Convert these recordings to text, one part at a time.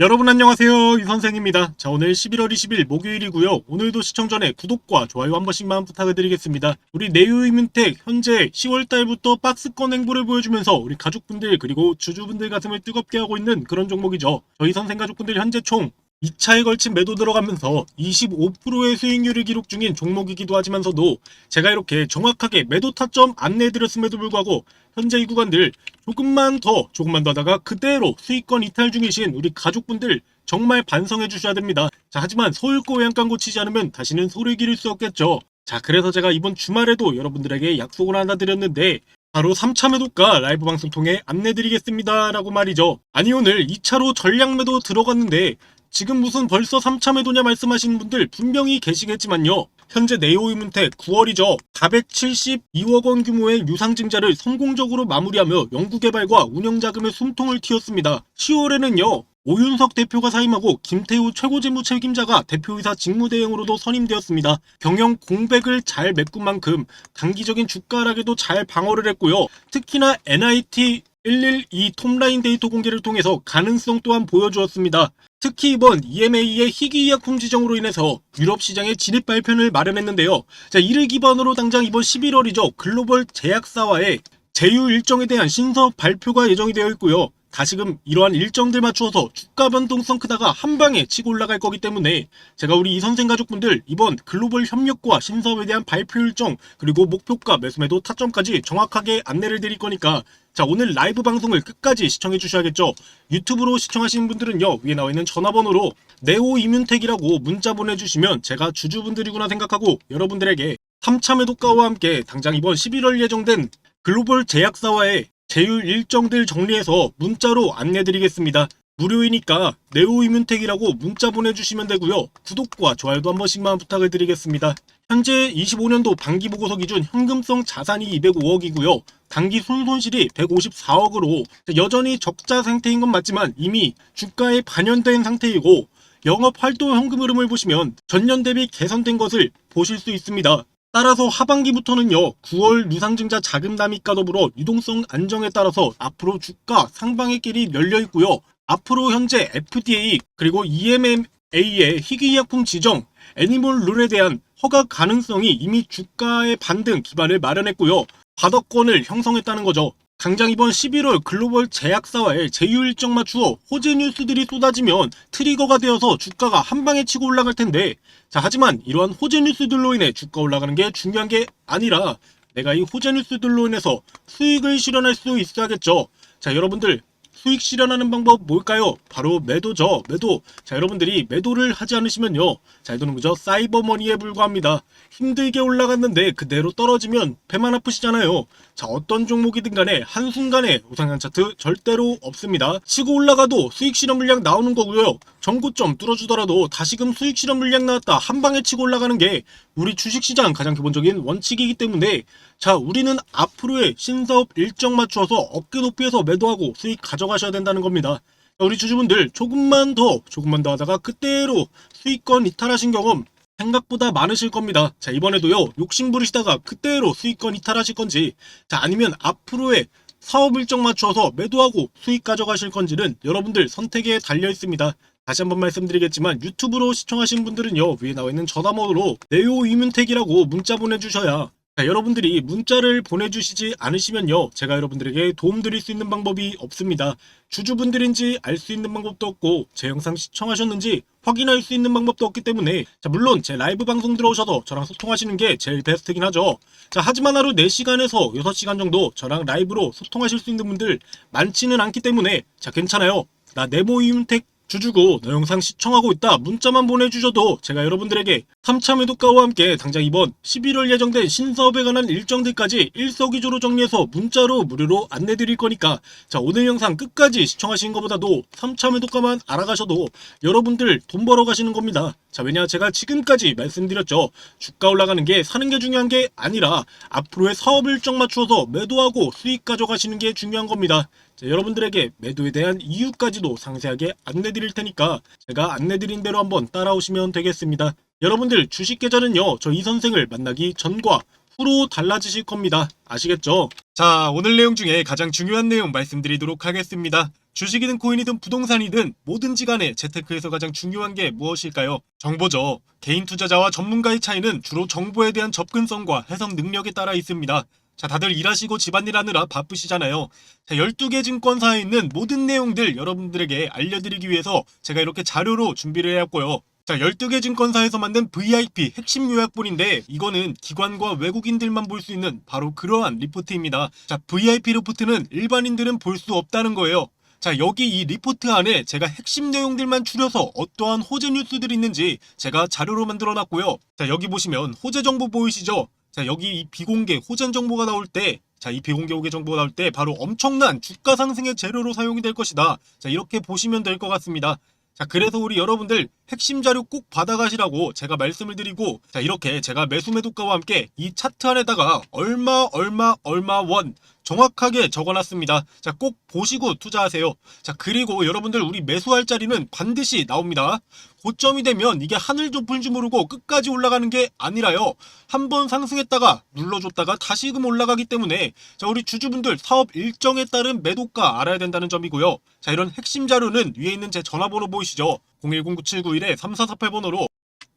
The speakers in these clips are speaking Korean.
여러분 안녕하세요. 이 선생입니다. 자 오늘 11월 20일 목요일이고요. 오늘도 시청 전에 구독과 좋아요 한 번씩만 부탁을 드리겠습니다. 우리 내유이민텍 현재 10월달부터 박스권 행보를 보여주면서 우리 가족분들 그리고 주주분들 가슴을 뜨겁게 하고 있는 그런 종목이죠. 저희 선생 가족분들 현재 총 2차에 걸친 매도 들어가면서 25%의 수익률을 기록 중인 종목이기도 하지만서도 제가 이렇게 정확하게 매도 타점 안내해드렸음에도 불구하고 현재 이 구간들 조금만 더 조금만 더 하다가 그대로 수익권 이탈 중이신 우리 가족분들 정말 반성해 주셔야 됩니다. 자 하지만 서울고 외양간 고치지 않으면 다시는 소리 기를 수 없겠죠. 자 그래서 제가 이번 주말에도 여러분들에게 약속을 하나 드렸는데 바로 3차 매도가 라이브 방송 통해 안내드리겠습니다 라고 말이죠. 아니 오늘 2차로 전량 매도 들어갔는데 지금 무슨 벌써 3차 매도냐 말씀하시는 분들 분명히 계시겠지만요. 현재 네오이문텍 9월이죠. 472억 원 규모의 유상증자를 성공적으로 마무리하며 연구개발과 운영자금의 숨통을 틔웠습니다. 10월에는요. 오윤석 대표가 사임하고 김태우 최고재무 책임자가 대표이사 직무대행으로 선임되었습니다. 경영 공백을 잘 메꾼 만큼 단기적인 주가 하락에도 잘 방어를 했고요. 특히나 NIT 112 톱라인 데이터 공개를 통해서 가능성 또한 보여주었습니다. 특히 이번 EMA의 희귀의약품 지정으로 인해서 유럽 시장의 진입 발표를 마련했는데요. 자, 이를 기반으로 당장 이번 11월이죠. 글로벌 제약사와의 제휴 일정에 대한 신서 발표가 예정이 되어 있고요. 다시금 이러한 일정들 맞추어서 주가 변동성 크다가 한 방에 치고 올라갈 거기 때문에 제가 우리 이 선생 가족분들 이번 글로벌 협력과 신사업에 대한 발표 일정 그리고 목표가 매수매도 타점까지 정확하게 안내를 드릴 거니까 자 오늘 라이브 방송을 끝까지 시청해 주셔야겠죠? 유튜브로 시청하시는 분들은요 위에 나와 있는 전화번호로 네오 이뮨텍이라고 문자 보내주시면 제가 주주분들이구나 생각하고 여러분들에게 3차 매도가와 함께 당장 이번 11월 예정된 글로벌 제약사와의 제휴 일정들 정리해서 문자로 안내드리겠습니다. 무료이니까 네오이뮨텍이라고 문자 보내주시면 되고요. 구독과 좋아요도 한 번씩만 부탁을 드리겠습니다. 현재 25년도 반기 보고서 기준 현금성 자산이 205억이고요. 단기 순손실이 154억으로 여전히 적자 상태인 건 맞지만 이미 주가에 반영된 상태이고 영업 활동 현금 흐름을 보시면 전년 대비 개선된 것을 보실 수 있습니다. 따라서 하반기부터는요 9월 유상증자 자금 납입과 더불어 유동성 안정에 따라서 앞으로 주가 상방의 길이 열려 있고요. 앞으로 현재 FDA 그리고 EMA의 희귀의약품 지정 애니멀 룰에 대한 허가 가능성이 이미 주가의 반등 기반을 마련했고요. 바덕권을 형성했다는 거죠. 당장 이번 11월 글로벌 제약사와의 제휴 일정 맞추어 호재 뉴스들이 쏟아지면 트리거가 되어서 주가가 한 방에 치고 올라갈 텐데 자 하지만 이러한 호재 뉴스들로 인해 주가 올라가는 게 중요한 게 아니라 내가 이 호재 뉴스들로 인해서 수익을 실현할 수 있어야겠죠. 자 여러분들 수익 실현하는 방법 뭘까요? 바로 매도죠. 매도. 자, 여러분들이 매도를 하지 않으시면요. 잘 되는 거죠. 사이버머니에 불과합니다. 힘들게 올라갔는데 그대로 떨어지면 배만 아프시잖아요. 자, 어떤 종목이든 간에 한순간에 우상향 차트 절대로 없습니다. 치고 올라가도 수익 실현 물량 나오는 거고요. 전고점 뚫어주더라도 다시금 수익 실현 물량 나왔다. 한 방에 치고 올라가는 게 우리 주식시장 가장 기본적인 원칙이기 때문에 자, 우리는 앞으로의 신사업 일정 맞추어서 어깨 높이에서 매도하고 수익 가져가셔야 된다는 겁니다. 자, 우리 주주분들 조금만 더 조금만 더 하다가 그때로 수익권 이탈하신 경험 생각보다 많으실 겁니다. 자, 이번에도요, 욕심 부리시다가 그때로 수익권 이탈하실 건지, 자, 아니면 앞으로의 사업 일정 맞추어서 매도하고 수익 가져가실 건지는 여러분들 선택에 달려 있습니다. 다시 한번 말씀드리겠지만 유튜브로 시청하신 분들은요 위에 나와 있는 전화번호로 네오 이뮨텍이라고 문자 보내주셔야 자, 여러분들이 문자를 보내주시지 않으시면요 제가 여러분들에게 도움드릴 수 있는 방법이 없습니다. 주주분들인지 알 수 있는 방법도 없고 제 영상 시청하셨는지 확인할 수 있는 방법도 없기 때문에 자 물론 제 라이브 방송 들어오셔서 저랑 소통하시는 게 제일 베스트긴 하죠. 자 하지만 하루 4시간에서 6시간 정도 저랑 라이브로 소통하실 수 있는 분들 많지는 않기 때문에 자 괜찮아요. 나 네모 이뮨텍 주주고 너 영상 시청하고 있다. 문자만 보내주셔도 제가 여러분들에게 3차 매도가와 함께 당장 이번 11월 예정된 신사업에 관한 일정들까지 일석이조로 정리해서 문자로 무료로 안내드릴 거니까 자 오늘 영상 끝까지 시청하신 것보다도 3차 매도가만 알아가셔도 여러분들 돈 벌어 가시는 겁니다. 자 왜냐 제가 지금까지 말씀드렸죠. 주가 올라가는 게 사는 게 중요한 게 아니라 앞으로의 사업 일정 맞추어서 매도하고 수익 가져가시는 게 중요한 겁니다 자, 여러분들에게 매도에 대한 이유까지도 상세하게 안내드릴 테니까 제가 안내드린 대로 한번 따라오시면 되겠습니다. 여러분들 주식 계좌는요 저 이 선생을 만나기 전과 후로 달라지실 겁니다. 아시겠죠? 자, 오늘 내용 중에 가장 중요한 내용 말씀드리도록 하겠습니다. 주식이든 코인이든 부동산이든 뭐든지 간에 재테크에서 가장 중요한 게 무엇일까요? 정보죠. 개인 투자자와 전문가의 차이는 주로 정보에 대한 접근성과 해석 능력에 따라 있습니다. 자, 다들 일하시고 집안일 하느라 바쁘시잖아요. 자, 12개 증권사에 있는 모든 내용들 여러분들에게 알려드리기 위해서 제가 이렇게 자료로 준비를 해왔고요. 자, 12개 증권사에서 만든 VIP 핵심 요약본인데 이거는 기관과 외국인들만 볼 수 있는 바로 그러한 리포트입니다. 자, VIP 리포트는 일반인들은 볼 수 없다는 거예요. 자, 여기 이 리포트 안에 제가 핵심 내용들만 추려서 어떠한 호재 뉴스들이 있는지 제가 자료로 만들어 놨고요. 자, 여기 보시면 호재 정보 보이시죠? 자, 여기 이 비공개 호재 정보가 나올 때 자, 이 비공개 호재 정보가 나올 때 바로 엄청난 주가 상승의 재료로 사용이 될 것이다. 자, 이렇게 보시면 될 것 같습니다. 자, 그래서 우리 여러분들 핵심 자료 꼭 받아가시라고 제가 말씀을 드리고, 자, 이렇게 제가 매수 매도가와 함께 이 차트 안에다가 얼마, 얼마, 얼마 원 정확하게 적어놨습니다. 자, 꼭 보시고 투자하세요. 자, 그리고 여러분들 우리 매수할 자리는 반드시 나옵니다. 고점이 되면 이게 하늘 줄 모르고 끝까지 올라가는 게 아니라요. 한번 상승했다가 눌러줬다가 다시금 올라가기 때문에 자 우리 주주분들 사업 일정에 따른 매도가 알아야 된다는 점이고요. 자 이런 핵심 자료는 위에 있는 제 전화번호 보이시죠? 0109791-3448번호로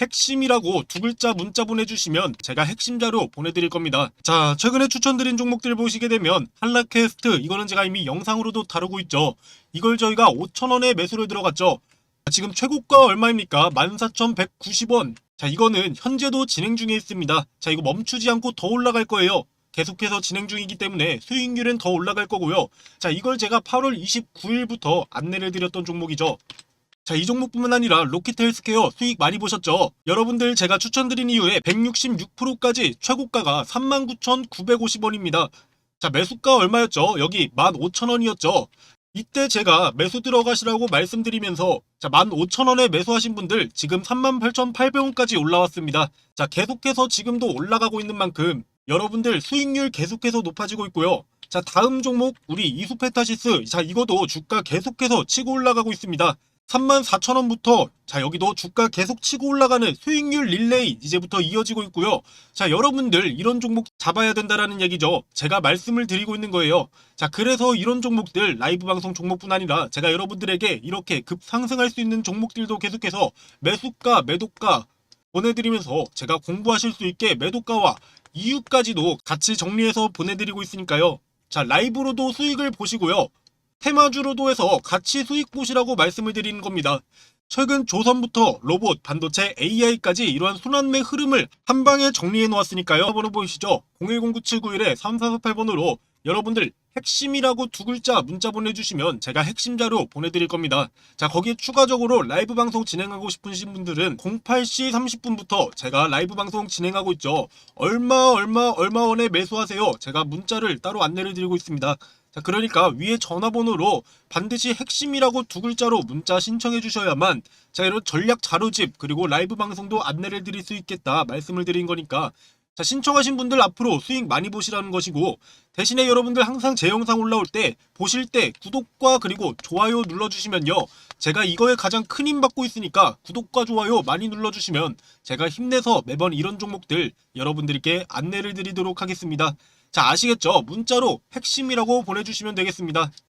핵심이라고 두 글자 문자 보내주시면 제가 핵심 자료 보내드릴 겁니다. 자, 최근에 추천드린 종목들 보시게 되면 한라캐스트 이거는 제가 이미 영상으로도 다루고 있죠. 이걸 저희가 5,000원에 매수를 들어갔죠. 지금 최고가 얼마입니까? 14,190원. 자, 이거는 현재도 진행 중에 있습니다. 자, 이거 멈추지 않고 더 올라갈 거예요. 계속해서 진행 중이기 때문에 수익률은 더 올라갈 거고요. 자, 이걸 제가 8월 29일부터 안내를 드렸던 종목이죠. 자, 이 종목뿐만 아니라 로켓 헬스케어 수익 많이 보셨죠? 여러분들 제가 추천드린 이후에 166%까지 최고가가 39,950원입니다. 자, 매수가 얼마였죠? 여기 15,000원이었죠? 이때 제가 매수 들어가시라고 말씀드리면서 자 15,000원에 매수하신 분들 지금 38,800원까지 올라왔습니다. 자 계속해서 지금도 올라가고 있는 만큼 여러분들 수익률 계속해서 높아지고 있고요. 자 다음 종목 우리 이수페타시스 자 이거도 주가 계속해서 치고 올라가고 있습니다. 34,000원부터 자 여기도 주가 계속 치고 올라가는 수익률 릴레이 이제부터 이어지고 있고요. 자 여러분들 이런 종목 잡아야 된다라는 얘기죠. 제가 말씀을 드리고 있는 거예요. 자 그래서 이런 종목들 라이브 방송 종목뿐 아니라 제가 여러분들에게 이렇게 급상승할 수 있는 종목들도 계속해서 매수가 매도가 보내드리면서 제가 공부하실 수 있게 매도가와 이유까지도 같이 정리해서 보내드리고 있으니까요. 자 라이브로도 수익을 보시고요. 테마주로도 해서 같이 수익 보시라고 말씀을 드리는 겁니다. 최근 조선부터 로봇, 반도체, AI까지 이러한 순환매 흐름을 한 방에 정리해 놓았으니까요. 번호 보이시죠? 0109791-3448번으로 여러분들 핵심이라고 두 글자 문자 보내주시면 제가 핵심 자료 보내드릴 겁니다. 자 거기에 추가적으로 라이브 방송 진행하고 싶으신 분들은 08시 30분부터 제가 라이브 방송 진행하고 있죠. 얼마 얼마 얼마 원에 매수하세요. 제가 문자를 따로 안내를 드리고 있습니다. 자, 그러니까 위에 전화번호로 반드시 핵심이라고 두 글자로 문자 신청해 주셔야만 자, 이런 전략 자료집 그리고 라이브 방송도 안내를 드릴 수 있겠다 말씀을 드린 거니까 자, 신청하신 분들 앞으로 수익 많이 보시라는 것이고 대신에 여러분들 항상 제 영상 올라올 때 보실 때 구독과 그리고 좋아요 눌러주시면요. 제가 이거에 가장 큰 힘 받고 있으니까 구독과 좋아요 많이 눌러주시면 제가 힘내서 매번 이런 종목들 여러분들께 안내를 드리도록 하겠습니다. 자 아시겠죠? 문자로 핵심이라고 보내주시면 되겠습니다.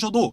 셔도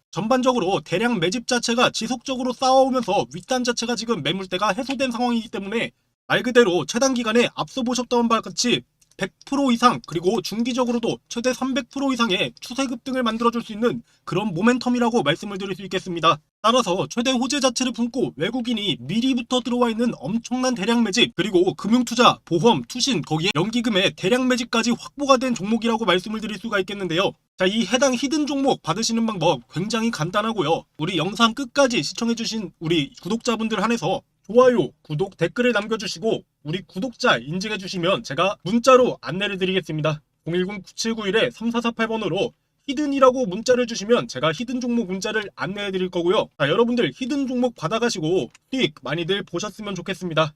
전반적으로 대량 매집 자체가 지속적으로 쌓아오면서 윗단 자체가 지금 매물대가 해소된 상황이기 때문에 말 그대로 최단 기간에 앞서 보셨던 바와 같이 100% 이상 그리고 중기적으로도 최대 300% 이상의 추세 급 등을 만들어줄 수 있는 그런 모멘텀이라고 말씀을 드릴 수 있겠습니다. 따라서 최대 호재 자체를 품고 외국인이 미리부터 들어와 있는 엄청난 대량 매집 그리고 금융투자, 보험, 투신 거기에 연기금의 대량 매집까지 확보가 된 종목이라고 말씀을 드릴 수가 있겠는데요. 자, 이 해당 히든 종목 받으시는 방법 굉장히 간단하고요. 우리 영상 끝까지 시청해주신 우리 구독자분들 한해서 좋아요, 구독, 댓글을 남겨주시고 우리 구독자 인증해주시면 제가 문자로 안내를 드리겠습니다. 010-9791-3448번으로 히든이라고 문자를 주시면 제가 히든 종목 문자를 안내해 드릴 거고요. 자, 여러분들 히든 종목 받아가시고 수익 많이들 보셨으면 좋겠습니다.